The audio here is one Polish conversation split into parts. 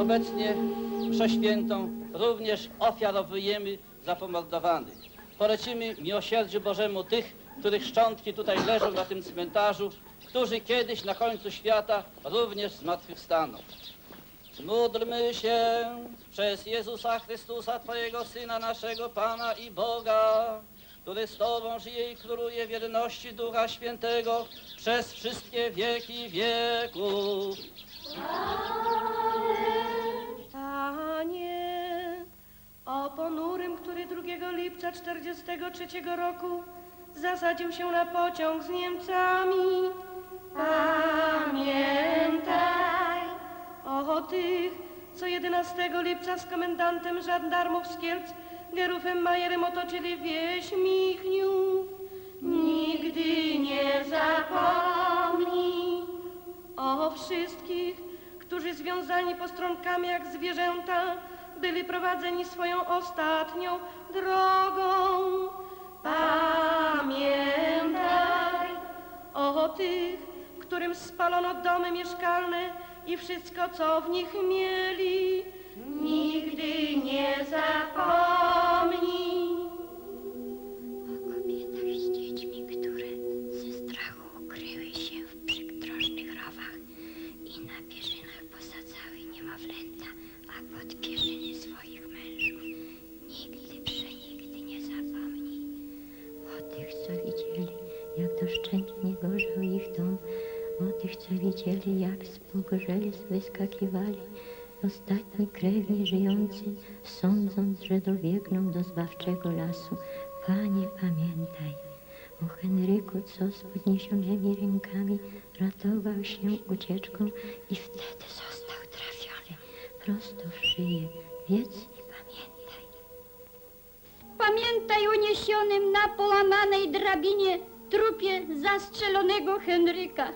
obecnie mszę świętą również ofiarowujemy za pomordowanych. Polecimy miłosierdziu Bożemu tych, których szczątki tutaj leżą na tym cmentarzu, którzy kiedyś na końcu świata również zmartwychwstaną. Módlmy się przez Jezusa Chrystusa, Twojego Syna, naszego Pana i Boga, który z Tobą żyje i króluje w jedności Ducha Świętego przez wszystkie wieki wieków. 2 lipca 43 roku zasadził się na pociąg z Niemcami. Pamiętaj o tych, co 11 lipca z komendantem żandarmów z Kielc, Gerufem Majerem otoczyli wieś Michniów. Nigdy nie zapomnij o wszystkich, którzy związani postronkami jak zwierzęta byli prowadzeni swoją ostatnią drogą. Spalono domy mieszkalne i wszystko, co w nich mieli. Nigdy nie zapomnij. O kobietach z dziećmi, które ze strachu ukryły się w przydrożnych rowach i na pierzynach posadzały niemowlęta, a pod pierzyny swoich mężów. Nigdy, przenigdy nie zapomnij. O tych, co widzieli, jak doszczętnie dom, co widzieli, jak współgorzeli wyskakiwali, ostatni krewni żyjący, sądząc, że dobiegną do zbawczego lasu. Panie, pamiętaj o Henryku, co z podniesionymi rękami ratował się ucieczką i wtedy został trafiony prosto w szyję. Wiedz i pamiętaj. Pamiętaj o niesionym na połamanej drabinie trupie zastrzelonego Henryka.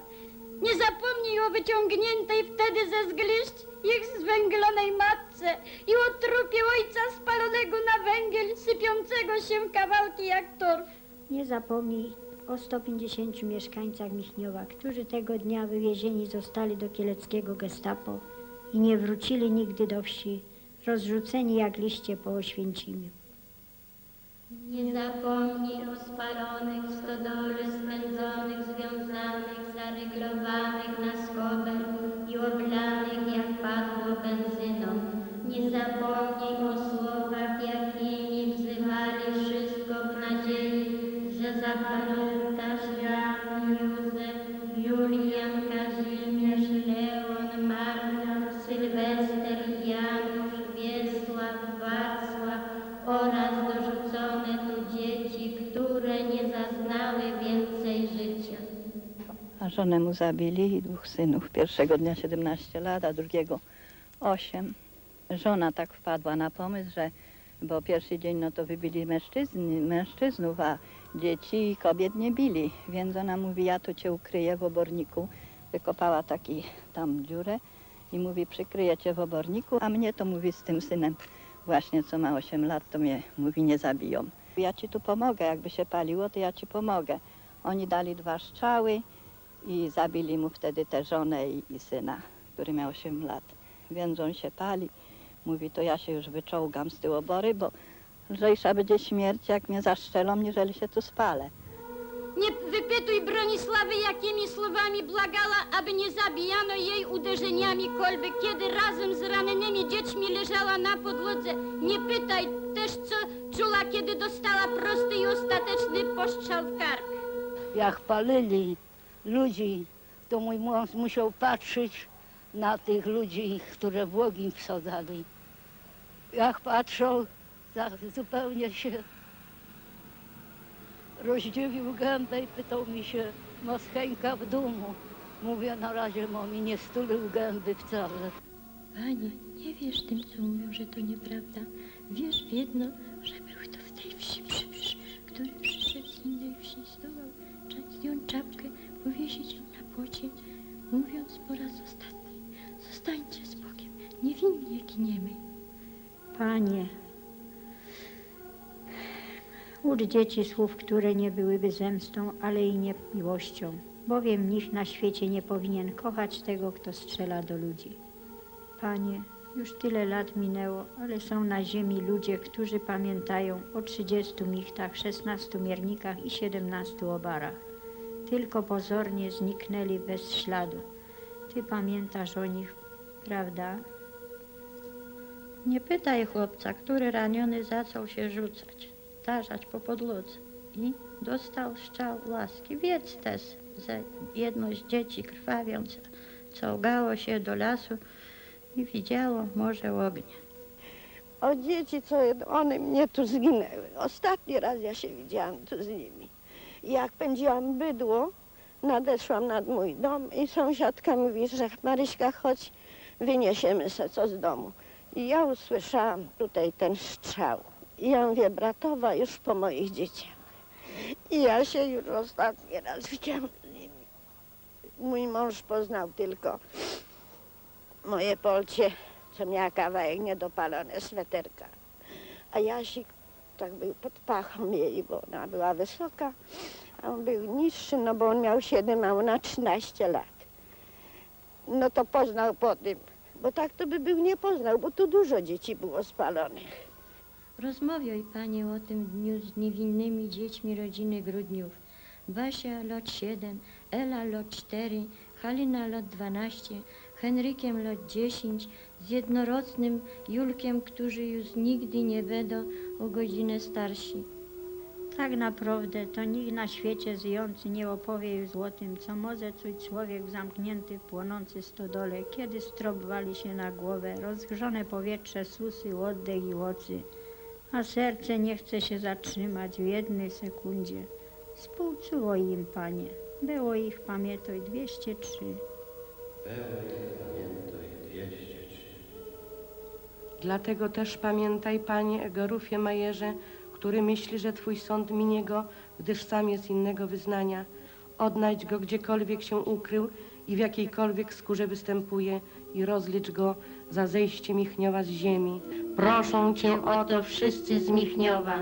Nie zapomnij o wyciągniętej wtedy ze zgliszcz ich zwęglonej matce i o trupie ojca spalonego na węgiel, sypiącego się kawałki jak torf. Nie zapomnij o 150 mieszkańcach Michniowa, którzy tego dnia wywiezieni zostali do kieleckiego gestapo i nie wrócili nigdy do wsi, rozrzuceni jak liście po Oświęcimiu. Nie zapomnij o spalonych w stodole, spędzonych, związanych, zaryglowanych na skober i oblanych jak padło benzyną. Nie zapomnij o żonę mu zabili i dwóch synów. Pierwszego dnia 17 lat, a drugiego 8. Żona tak wpadła na pomysł, że bo pierwszy dzień no to wybili mężczyzn, mężczyznów, a dzieci i kobiet nie bili. Więc ona mówi, ja to cię ukryję w oborniku. Wykopała taki tam dziurę i mówi, przykryję cię w oborniku, a mnie to mówi z tym synem właśnie, co ma 8 lat, to mnie mówi, nie zabiją. Ja ci tu pomogę, jakby się paliło, to ja ci pomogę. Oni dali dwa strzały, i zabili mu wtedy tę żonę i, i syna, który miał 8 lat. Więc on się pali. Mówi, to ja się już wyczołgam z tyłu obory, bo lżejsza będzie śmierć, jak mnie zaszczelą, niżeli się tu spalę. Nie wypytuj Bronisławy, jakimi słowami błagała, aby nie zabijano jej uderzeniami kolby, kiedy razem z rannymi dziećmi leżała na podłodze. Nie pytaj też, co czula, kiedy dostała prosty i ostateczny postrzał w kark. jak palili ludzi, to mój mąż musiał patrzeć na tych ludzi, które w ogień wsadzali. Jak patrzał, tak zupełnie się rozdziwił gębę i pytał mi się, Moscheńka w domu. Mówię, na razie mami nie stulił gęby wcale. Panie, nie wierz tym, co mówią, że to nieprawda. Wierz w jedno, że był to w tej wsi przybysz, który raz ostatni, zostańcie z Bogiem, niewinnie giniemy. Panie, ucz dzieci słów, które nie byłyby zemstą, ale i nie miłością, bowiem nikt na świecie nie powinien kochać tego, kto strzela do ludzi. Panie, Już tyle lat minęło, ale są na ziemi ludzie, którzy pamiętają o 30 michtach, 16 miernikach i 17 obarach. Tylko pozornie zniknęli bez śladu. Ty pamiętasz o nich, prawda? Nie pytaj chłopca, który raniony zaczął się rzucać, tarzać po podłodze i dostał strzał łaski. Wiedz też, że jedno z dzieci krwawiąc czołgało się do lasu i widziało morze ognia. O dzieci, co one mnie tu zginęły. Ostatni raz ja się widziałam tu z nimi. Jak pędziłam bydło, nadeszłam nad mój dom i sąsiadka mówi, że Maryśka, chodź, wyniesiemy se co z domu. I ja usłyszałam tutaj ten strzał. I ja mówię, bratowa już po moich dzieciach. I ja się już ostatni raz widziałam z nimi. Mój mąż poznał tylko moje polcie, co miała kawałek niedopalone sweterka. A Jasik tak był pod pachą jej, bo ona była wysoka, a on był niższy, no bo on miał 7, a ona 13 lat. No to poznał po tym, bo tak to by był nie poznał, bo tu dużo dzieci było spalonych. Rozmawiaj Panie o tym dniu z niewinnymi dziećmi rodziny Grudniów. Basia lat 7, Ela lat 4, Halina lat 12, Henrykiem lat 10, z jednorocznym Julkiem, którzy już nigdy nie będą o godzinę starsi. Tak naprawdę to nikt na świecie żyjący nie opowie już o tym, co może czuć człowiek zamknięty w płonący stodole, kiedy strop wali się na głowę, rozgrzone powietrze susy, oddech i oczy a serce nie chce się zatrzymać w jednej sekundzie. Współczuło im, Panie. Było ich, pamiętaj, 203. Dlatego też pamiętaj, Panie Egorufie Majerze, który myśli, że Twój sąd minie go, gdyż sam jest innego wyznania. Odnajdź go gdziekolwiek się ukrył i w jakiejkolwiek skórze występuje i rozlicz go za zejście Michniowa z ziemi. Proszą Cię o to wszyscy z Michniowa,